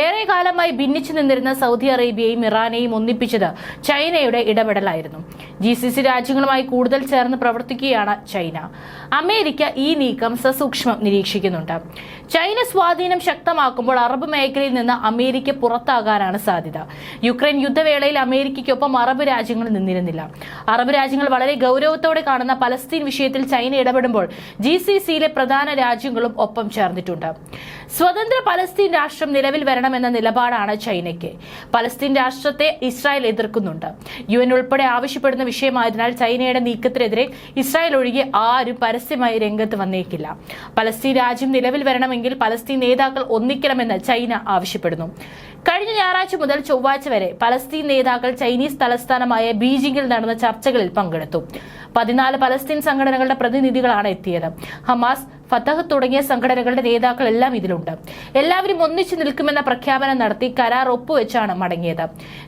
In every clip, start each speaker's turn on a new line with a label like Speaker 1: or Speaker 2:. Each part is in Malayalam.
Speaker 1: ഏറെ കാലമായി ഭിന്നിച്ചു നിന്നിരുന്ന സൗദി അറേബ്യയും ഇറാനെയും ഒന്നിപ്പിച്ചത് ചൈനയുടെ ഇടപെടലായിരുന്നു. ജി സി സി രാജ്യങ്ങളുമായി കൂടുതൽ ചേർന്ന് പ്രവർത്തിക്കുകയാണ് ചൈന. അമേരിക്ക ഈ നീക്കം സസൂക്ഷ്മം നിരീക്ഷിക്കുന്നുണ്ട്. ചൈന സ്വാധീനം ശക്തമാക്കുമ്പോൾ അറബ് മേഖലയിൽ നിന്ന് അമേരിക്ക പുറത്താകാനാണ് സാധ്യത. യുക്രൈൻ യുദ്ധവേളയിൽ അമേരിക്കയ്ക്കൊപ്പം അറബ് രാജ്യങ്ങൾ നിന്നിരുന്നില്ല. അറബ് രാജ്യങ്ങൾ വളരെ ഗൗരവത്തോടെ കാണുന്ന പലസ്തീൻ വിഷയത്തിൽ ചൈന ഇടപെടുമ്പോൾ ജി സി സിയിലെ പ്രധാന രാജ്യങ്ങളും ഒപ്പം ചേർന്നിട്ടുണ്ട്. സ്വതന്ത്ര പലസ്തീൻ രാഷ്ട്രം നിലവിൽ വരണമെന്ന നിലപാടാണ് ചൈനയ്ക്ക്. പലസ്തീൻ രാഷ്ട്രത്തെ ഇസ്രായേൽ എതിർക്കുന്നുണ്ട്. യു എൻ ഉൾപ്പെടെ ആവശ്യപ്പെടുന്ന വിഷയമായതിനാൽ ചൈനയുടെ നീക്കത്തിനെതിരെ ഇസ്രായേൽ ഒഴികെ ആരും പരസ്യമായി രംഗത്ത് വന്നേക്കില്ല. പലസ്തീൻ രാജ്യം നിലവിൽ വരണമെങ്കിൽ പലസ്തീൻ നേതാക്കൾ ഒന്നിക്കണമെന്ന് ചൈന ആവശ്യപ്പെടുന്നു. കഴിഞ്ഞ ഞായറാഴ്ച മുതൽ ചൊവ്വാഴ്ച വരെ പലസ്തീൻ നേതാക്കൾ ചൈനീസ് തലസ്ഥാനമായ ബീജിംഗിൽ നടന്ന ചർച്ചകളിൽ പങ്കെടുത്തു. പതിനാല് പലസ്തീൻ സംഘടനകളുടെ പ്രതിനിധികളാണ് എത്തിയത്. ഹമാസ് ഫത്തഹ് തുടങ്ങിയ സംഘടനകളുടെ നേതാക്കൾ എല്ലാം ഇതിലുണ്ട്. എല്ലാവരും ഒന്നിച്ചു നിൽക്കുമെന്ന പ്രഖ്യാപനം നടത്തി കരാർ ഒപ്പുവെച്ചാണ് മടങ്ങിയത്.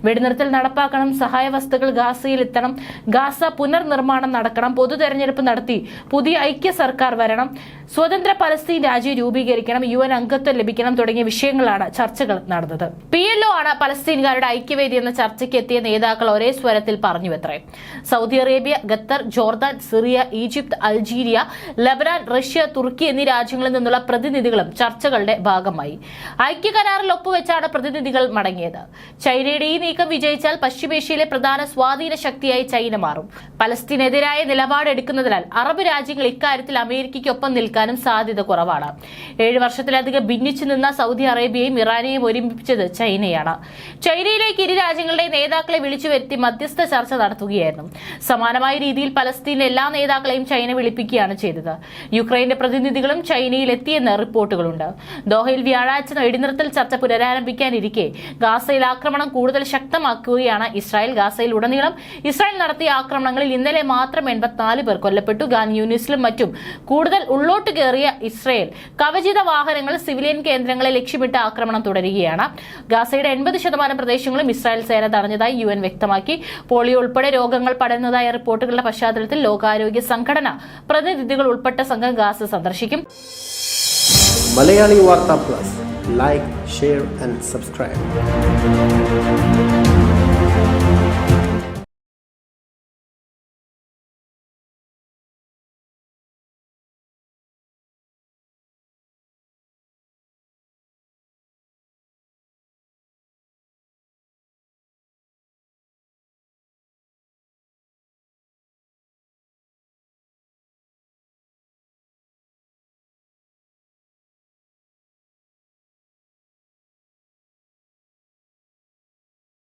Speaker 1: വെടിനിർത്തൽ നടപ്പാക്കണം സഹായ വസ്തുക്കൾ ഗാസയിൽ എത്തണം ഗാസ പുനർനിർമ്മാണം നടക്കണം പൊതു തെരഞ്ഞെടുപ്പ് നടത്തി പുതിയ ഐക്യ സർക്കാർ വരണം സ്വതന്ത്ര പലസ്തീൻ രാജ്യം രൂപീകരിക്കണം യു എൻ അംഗത്വം ലഭിക്കണം തുടങ്ങിയ വിഷയങ്ങളാണ് ചർച്ചകൾ നടന്നത്. പി എൽ ഒ ആണ് പലസ്തീൻകാരുടെ ഐക്യവേദി എന്ന ചർച്ചയ്ക്ക് എത്തിയ നേതാക്കൾ ഒരേ സ്വരത്തിൽ പറഞ്ഞു പറഞ്ഞുവത്രേ. Saudi Arabia Qatar Jordan Syria Egypt Algeria Lebanon Russia Turkey എന്നീ രാജ്യങ്ങളിൽ നിന്നുള്ള പ്രതിനിധികളും ചർച്ചകളുടെ ഭാഗമായി. ഐക്യ കരാറിൽ ഒപ്പുവെച്ചാണ് പ്രതിനിധികൾ മടങ്ങിയത്. ചൈനയുടെ ഈ നീക്കം വിജയിച്ചാൽ പശ്ചിമേഷ്യയിലെ പ്രധാന സ്വാധീന ശക്തിയായി ചൈന മാറും. പലസ്തീനെതിരായ നിലപാടെടുക്കുന്നതിനാൽ അറബ് രാജ്യങ്ങൾ ഇക്കാര്യത്തിൽ അമേരിക്കയ്ക്കൊപ്പം നിൽക്കാനും സാധ്യത കുറവാണ്. ഏഴ് വർഷത്തിലധികം ഭിന്നിച്ചു നിന്ന സൗദി അറേബ്യയും ഇറാനെയും ഒരുമിപ്പിച്ചത് ചൈനയാണ്. ചൈനയിലേക്ക് ഇരു രാജ്യങ്ങളുടെ നേതാക്കളെ വിളിച്ചു വരുത്തി മധ്യസ്ഥ ചർച്ച നടത്തുകയായിരുന്നു. സമാനമായ രീതിയിൽ പലസ്തീനിലെ എല്ലാ നേതാക്കളെയും ചൈന വിളിപ്പിക്കുകയാണ് ചെയ്തത്. യുക്രൈന്റെ പ്രതിനിധികളും ചൈനയിൽ എത്തിയെന്ന് റിപ്പോർട്ടുകളുണ്ട്. ദോഹയിൽ വ്യാഴാഴ്ച വെടിനിർത്തൽ ചർച്ച പുനരാരംഭിക്കാനിരിക്കെ ഗാസയിൽ ആക്രമണം കൂടുതൽ ശക്തമാക്കുകയാണ് ഇസ്രായേൽ. ഗാസയിൽ ഉടനീളം ഇസ്രായേൽ നടത്തിയ ആക്രമണങ്ങളിൽ ഇന്നലെ മാത്രം എൺപത്തിനാല് പേർ കൊല്ലപ്പെട്ടു. ഗാൻ യൂണിസിലും മറ്റും കൂടുതൽ ഉള്ളോട്ട് കയറിയ ഇസ്രായേൽ കവചിത വാഹനങ്ങൾ സിവിലിയൻ കേന്ദ്രങ്ങളെ ലക്ഷ്യമിട്ട് ആക്രമണം തുടരുകയാണ്. ഗാസയുടെ എൺപത് ശതമാനം പ്രദേശങ്ങളും ഇസ്രായേൽ സേന തടഞ്ഞതായി യു എൻ വ്യക്തമാക്കി. പോളിയോ ഉൾപ്പെടെ രോഗങ്ങൾ പടരുന്നതായ റിപ്പോർട്ടുകളുടെ പശ്ചാത്തലത്തിൽ ലോകാരോഗ്യ സംഘടന പ്രതിനിധികൾ ഉൾപ്പെട്ട സംഘം ഗാസ സന്ദർശിക്കും
Speaker 2: Malayali Vartha plus. Like share and subscribe